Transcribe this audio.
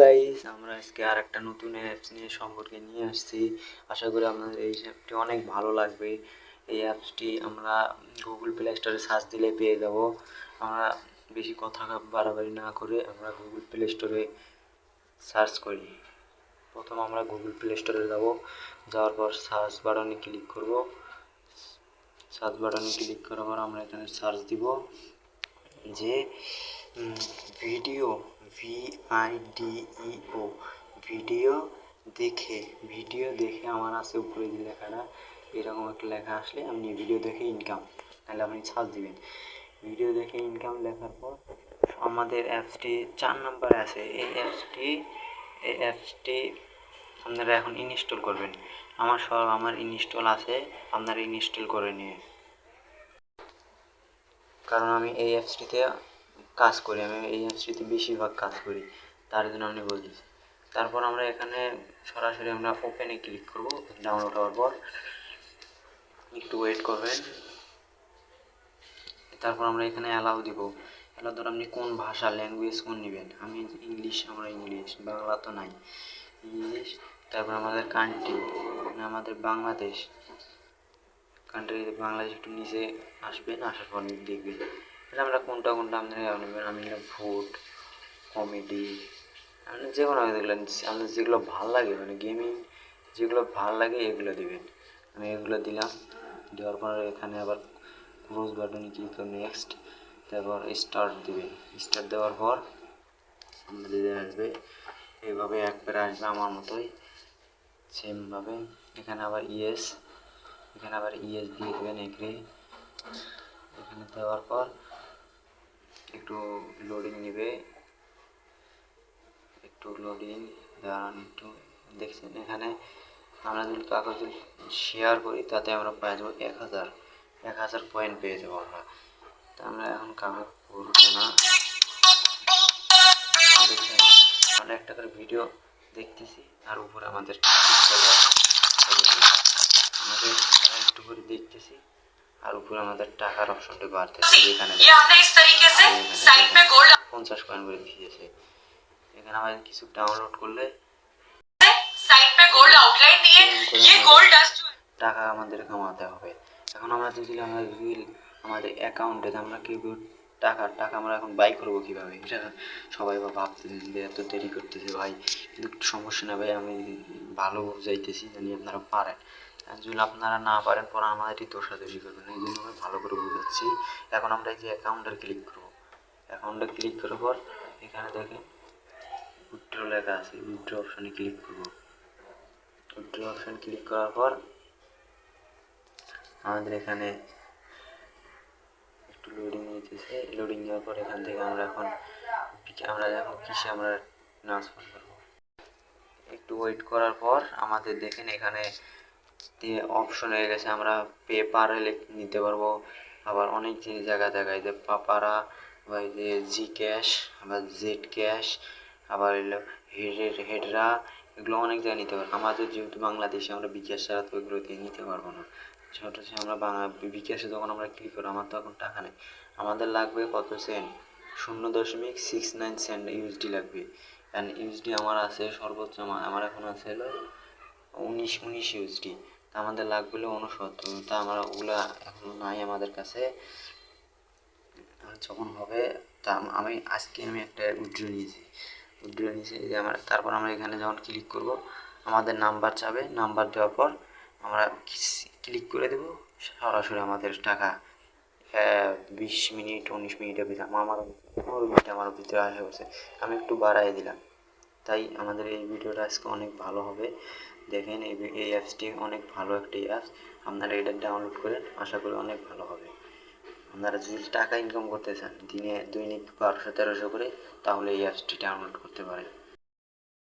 Guys আমরা আজকে আর একটা নতুন অ্যাপস নিয়ে সম্পর্কে নিয়ে আসছি। আশা করি আপনাদের এই অ্যাপটি অনেক ভালো লাগবে। এই অ্যাপসটি আমরা গুগল প্লে স্টোরে সার্চ দিলে পেয়ে যাব। আমরা বেশি কথা বাড়াবাড়ি না করে আমরা গুগল প্লে স্টোরে সার্চ করি। প্রথম আমরা গুগল প্লে স্টোরে যাব। যাওয়ার পর সার্চ বাটনে ক্লিক করব। সার্চ বাটনে ক্লিক করার পর আমরা এখানে সার্চ দিব যে video V I D E O video দেখে ভিডিও দেখে আমার আছে উপরে যে লেখাটা, এরকম একটা লেখা আসলে আপনি ভিডিও দেখে ইনকাম তাহলে আপনি ছাড় দিবেন। ভিডিও দেখে ইনকাম লেখার পর আমাদের অ্যাপসটি চার নম্বরে আছে, এই অ্যাপসটি এই অ্যাপসটি আপনারা এখন ইনস্টল করবেন। আমার সব আমার ইনস্টল আছে, আপনারা ইনস্টল করে নিয়ে। কারণ আমি এই অ্যাপসটিতে কাজ করি, আমি এই অ্যাপসটিতে বেশিরভাগ কাজ করি, তার জন্য আমি বলছি তারপর আমরা এখানে সরাসরি আমরা ওপেনে ক্লিক করব ডাউনলোড হওয়ার পর। একটু ওয়েট করবেন। তারপর আমরা এখানে অ্যালাউ দিব। অ্যালাউ ধর আপনি কোন ভাষা ল্যাঙ্গুয়েজ কোন নেবেন? আমি ইংলিশ আমরা ইংলিশ বাংলা তো নাই। ইংলিশ তারপর আমাদের কান্ট্রি মানে আমাদের বাংলাদেশ। কান্ট্রি বাংলাদেশ একটু নিচে আসবেন, আসার পর দেখবেন। এটা আমরা কোনটা কোনটা আপনারা আমি নিলাম ফুড কমেডি আপনি যে কোনো যেগুলো আপনার যেগুলো ভালো লাগে মানে গেমিং যেগুলো ভালো লাগে এগুলো দিবেন। আমি এগুলো দিলাম, দেওয়ার পর এখানে আবার ক্রোজ বাটনে ক্লিক করে নেক্সট তারপর স্টার্ট দিবেন। স্টার্ট দেওয়ার পর আমাদের আসবে। এইভাবে একবারে আসবে আমার মতোই সেমভাবে এখানে আবার ইয়েস এখানে আবার ইয়েস দিয়ে দেবেন এগ্রি এখানে দেওয়ার পর একটু লোডিং নেবে। একটু লোডিং দাঁড়ান একটু। দেখছেন এখানে আমরা যদি কাগজ শেয়ার করি, তাতে আমরা পেয়ে যাব এক হাজার। এক হাজার পয়েন্ট পেয়ে যাব আমরা। তা আমরা এখন কাগজ করব না। আমরা একটা করে ভিডিও দেখতেছি, আর উপরে আমাদের আমাদের একটু করে দেখতেছি। আর উপরে আমাদের টাকার অপশনটি বাড়তেছে যেখানে পঞ্চাশ কয়েন করে দিয়েছে। এখানে আমাদের কিছু ডাউনলোড করলে টাকা আমাদের কামাতে হবে। এখন আমরা যদি আমরা রিল আমাদের অ্যাকাউন্টে আমরা কি কেউ টাকা টাকা আমরা এখন বাই করব কীভাবে? এটা সবাই বা ভাবতেছেন যে এত দেরি করতেছে ভাই। কিন্তু সমস্যা না ভাই আমি ভালো বুঝাইতেছি জানি আপনারা পারেন। যদি আপনারা না পারেন পরে আমাদেরই দোষাদোষি করবেন। এই জন্য আমি ভালো করে বুঝাচ্ছি। এখন আমরা এই যে অ্যাকাউন্টে ক্লিক করব। অ্যাকাউন্টে ক্লিক করার পর, এখানে দেখেন উইথড্র লেখা আছে। উইথড্র অপশানে ক্লিক করব। উইথড্র অপশান ক্লিক করার পর, আমাদের এখানে একটু লোডিং নিতেছে লোডিং নেওয়ার পর এখান থেকে আমরা এখন আমরা এখন কিসে আমরা ট্রান্সফার করব? একটু ওয়েট করার পর, আমাদের দেখেন এখানে অপশন হয়ে গেছে, আমরা পেপারে নিতে পারব। আবার অনেক জায়গা জায়গায় যে পাপারা আবার এই যে জি ক্যাশ আবার জেড ক্যাশ আবার এলো হেডের হেডরা এগুলো অনেক জায়গায় নিতে পারব। আমাদের যেহেতু বাংলাদেশে, আমরা বিকাশ ছাড়া তো এগুলো দিয়ে নিতে পারব না। ছোট সে আমরা বাংলা, বিকাশে যখন আমরা ক্লিক করব আমার তো এখন টাকা নেই। আমাদের লাগবে কত সেন্ট শূন্য দশমিক সিক্স নাইন সেন্ট ইউএসডি লাগবে। অ্যান্ড ইউএসডি আমার আছে সর্বোচ্চ, আমার এখন আছে হলো উনিশ উনিশ ইউএসডি আমাদের লাগবে উনসত্তর তা আমরা ওগুলা এখনও নাই আমাদের কাছে। যখন হবে, তা আমি আজকে আমি একটা উইড্রো নিয়েছি। উইড্রো নিয়েছি যে আমরা, তারপর আমরা এখানে যখন ক্লিক করব, আমাদের নাম্বার চাবে। নাম্বার দেওয়ার পর আমরা ক্লিক করে দেব। সরাসরি আমাদের টাকা বিশ মিনিট, উনিশ মিনিটের ভিতরে, আমার পনেরো মিনিট আমার ভিতরে আসে বসে আমি একটু বাড়াই দিলাম। তাই আমাদের এই ভিডিওটা আজকে অনেক ভালো হবে। দেখেন এই এই অ্যাপসটি অনেক ভালো একটি অ্যাপস আপনারা এটা ডাউনলোড করেন, আশা করি অনেক ভালো হবে। আপনারা যদি টাকা ইনকাম করতে চান, দিনে দৈনিক বারোশো তেরোশো করে, তাহলে এই অ্যাপসটি ডাউনলোড করতে পারেন।